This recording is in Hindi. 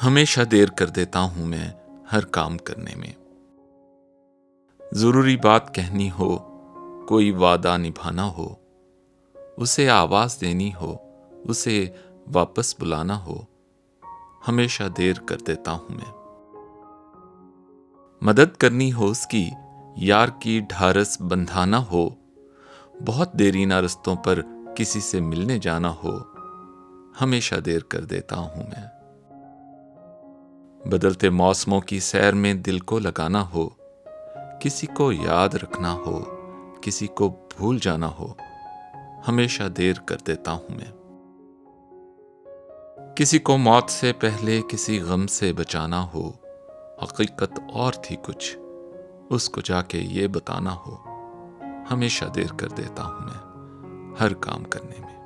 हमेशा देर कर देता हूँ मैं हर काम करने में। ज़रूरी बात कहनी हो, कोई वादा निभाना हो, उसे आवाज़ देनी हो, उसे वापस बुलाना हो, हमेशा देर कर देता हूँ मैं। मदद करनी हो उसकी, यार की ढारस बंधाना हो, बहुत देरी ना रस्तों पर किसी से मिलने जाना हो, हमेशा देर कर देता हूँ मैं। बदलते मौसमों की सैर में दिल को लगाना हो, किसी को याद रखना हो, किसी को भूल जाना हो, हमेशा देर कर देता हूँ मैं। किसी को मौत से पहले किसी गम से बचाना हो, हकीकत और थी कुछ, उसको जाके ये बताना हो, हमेशा देर कर देता हूँ मैं, हर काम करने में।